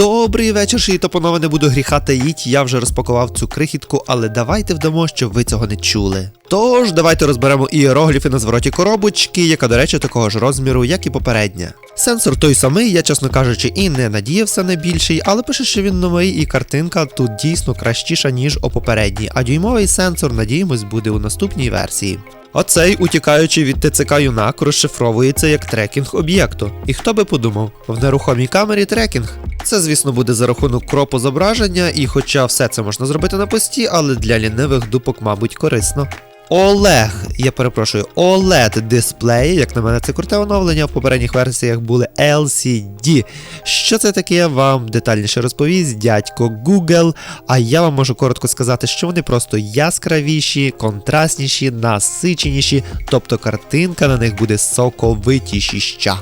Добрий вечір, шиї панове, не буду гріха таїть, я вже розпакував цю крихітку, але давайте вдамо, щоб ви цього не чули. Тож, давайте розберемо іерогліфи на звороті коробочки, яка, до речі, такого ж розміру, як і попередня. Сенсор той самий, я, чесно кажучи, і не надіявся на більший, але пише, що він новий, і картинка тут дійсно кращіша, ніж у попередній, а дюймовий сенсор, надіємось, буде у наступній версії. Оцей, утікаючи від ТЦК юнак, розшифровується як трекінг об'єкту. І хто би подумав, в нерухомій камері трекінг. Це, звісно, буде за рахунок кропу зображення, і хоча все це можна зробити на пості, але для лінивих дупок, мабуть, корисно. OLEG, я перепрошую, OLED дисплеї, як на мене, це круте оновлення. В попередніх версіях були LCD. Що це таке, вам детальніше розповість дядько Google. А я вам можу коротко сказати, що вони просто яскравіші, контрастніші, насиченіші, тобто картинка на них буде соковитішіща.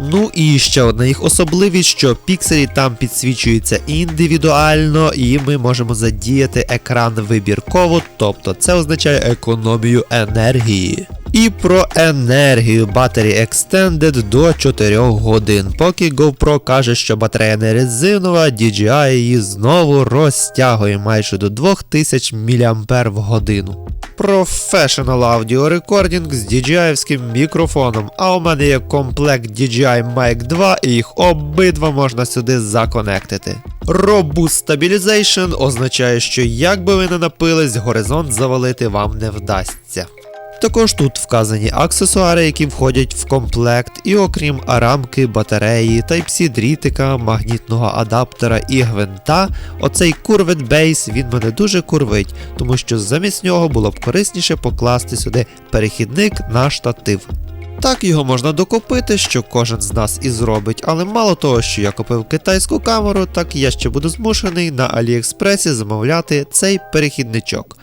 Ну і ще одна їх особливість, що пікселі там підсвічуються індивідуально, і ми можемо задіяти екран вибірково, тобто це означає економію енергії. І про енергію Battery Extended до 4 годин. Поки GoPro каже, що батарея не резинова, DJI її знову розтягує майже до 2000 мАч. Professional Audio Recording з DJI-вським мікрофоном, а у мене є комплект DJI Mic 2 і їх обидва можна сюди законектити. Robust Stabilization означає, що як би ви не напились, горизонт завалити вам не вдасться. Також тут вказані аксесуари, які входять в комплект, і окрім рамки, батареї, Type-C дрітика, магнітного адаптера і гвинта, оцей Curved Base він мене дуже курвить, тому що замість нього було б корисніше покласти сюди перехідник на штатив. Так його можна докупити, що кожен з нас і зробить, але мало того, що я купив китайську камеру, так я ще буду змушений на Аліекспресі замовляти цей перехідничок.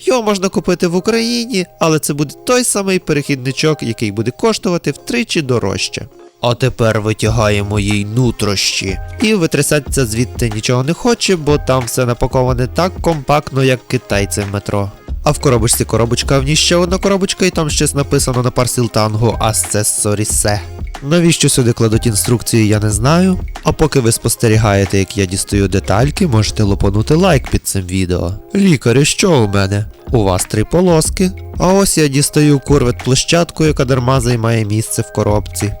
Його можна купити в Україні, але це буде той самий перехідничок, який буде коштувати втричі дорожче. А тепер витягаємо їй нутрощі. І витрясатися звідти нічого не хоче, бо там все напаковане так компактно, як китайці в метро. А в коробочці коробочка, в ній ще одна коробочка, і там щось написано на парсілтангу Асцесорісе. Навіщо сюди кладуть інструкції, я не знаю. А поки ви спостерігаєте, як я дістаю детальки, можете лопанути лайк під цим відео. Лікарю, що у мене? У вас три полоски. А ось я дістаю курвет площадку, яка дарма займає місце в коробці.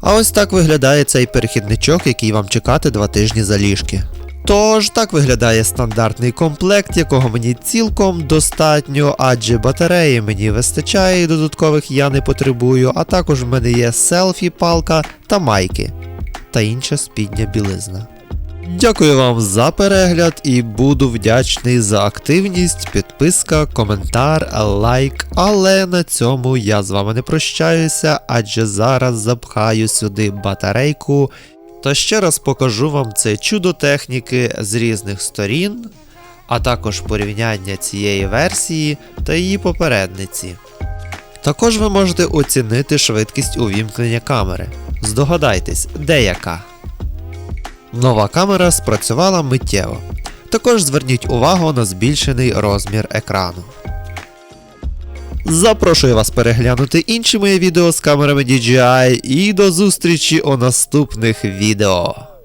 А ось так виглядає цей перехідничок, який вам чекати два тижні за ліжки. Тож так виглядає стандартний комплект, якого мені цілком достатньо, адже батареї мені вистачає і додаткових я не потребую, а також в мене є селфі, палка та майки та інша спідня білизна. Дякую вам за перегляд і буду вдячний за активність, підписка, коментар, лайк. Але на цьому я з вами не прощаюся, адже зараз запхаю сюди батарейку. Та ще раз покажу вам це чудо техніки з різних сторін, а також порівняння цієї версії та її попередниці. Також ви можете оцінити швидкість увімкнення камери. Здогадайтесь, де яка. Нова камера спрацювала миттєво. Також зверніть увагу на збільшений розмір екрану. Запрошую вас переглянути інші мої відео з камерами DJI і до зустрічі у наступних відео.